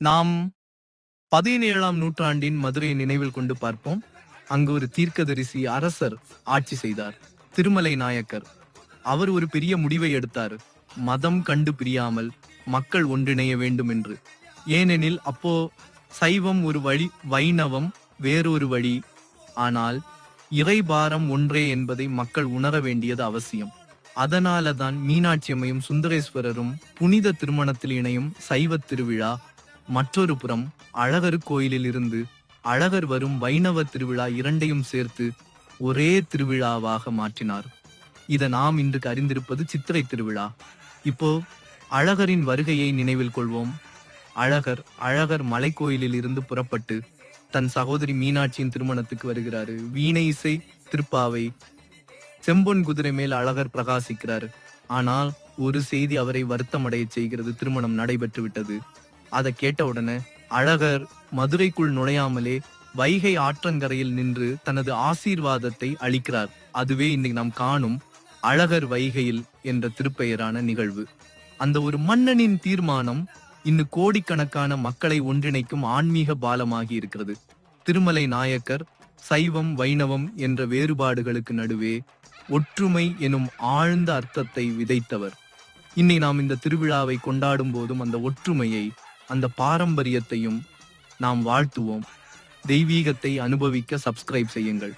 நாம் பதினேழாம் நூற்றாண்டின் மதுரையை நினைவில் கொண்டு பார்ப்போம். அங்கு ஒரு தீர்க்கதரிசி அரசர் ஆட்சி செய்தார். திருமலை நாயக்கர். அவர் ஒரு பெரிய முடிவை எடுத்தார். மதம் கண்டு பிரியாமல் மக்கள் ஒன்றிணைய வேண்டும் என்று. ஏனெனில் அப்போ சைவம் ஒரு வழி வைணவம் வேறொரு வழி. ஆனால் இறைபாரம் ஒன்றே என்பதை மக்கள் உணர வேண்டியது அவசியம். அதனால தான் மீனாட்சி அம்மையும் சுந்தரேஸ்வரரும் புனித திருமணத்தில் இணையும் சைவ திருவிழா மற்றொரு புறம் அழகர் கோயிலில் இருந்து அழகர் வரும் வைணவ திருவிழா இரண்டையும் சேர்த்து ஒரே திருவிழாவாக மாற்றினார். இதை நாம் இன்று அறிந்திருப்பது சித்திரை திருவிழா. இப்போ அழகரின் வருகையை நினைவில் கொள்வோம். அழகர் அழகர் மலைக்கோயிலில் இருந்து புறப்பட்டு தன் சகோதரி மீனாட்சியின் திருமணத்துக்கு வருகிறாரு. வீணை இசை திருப்பாவை. செம்பொன் குதிரை மேல் அழகர் பிரகாசிக்கிறார். ஆனால் ஒரு செய்தி அவரை வருத்தமடைய செய்கிறது. திருமணம் நடைபெற்று விட்டது அதை கேட்ட உடனே அழகர் மதுரைக்குள் நுழையாமலே வைகை ஆற்றங்கரையில் நின்று தனது ஆசீர்வாதத்தை அளிக்கிறார். அதுவே இன்னைக்கு நாம் காணும் அழகர் வைகையில் என்ற திருப்பெயரான நிகழ்வு. அந்த ஒரு மன்னனின் தீர்மானம் இன்னும் கோடிக்கணக்கான மக்களை ஒன்றிணைக்கும் ஆன்மீக பாலமாகி இருக்கிறது. திருமலை நாயக்கர் சைவம் வைணவம் என்ற வேறுபாடுகளுக்கு நடுவே ஒற்றுமை எனும் ஆழ்ந்த அர்த்தத்தை விதைத்தவர். இன்னை நாம் இந்த திருவிழாவை கொண்டாடும் போதும் அந்த ஒற்றுமையை அந்த பாரம்பரியத்தையும் நாம் வாழ்த்துவோம். தெய்வீகத்தை அனுபவிக்க சப்ஸ்கிரைப் செய்யுங்கள்.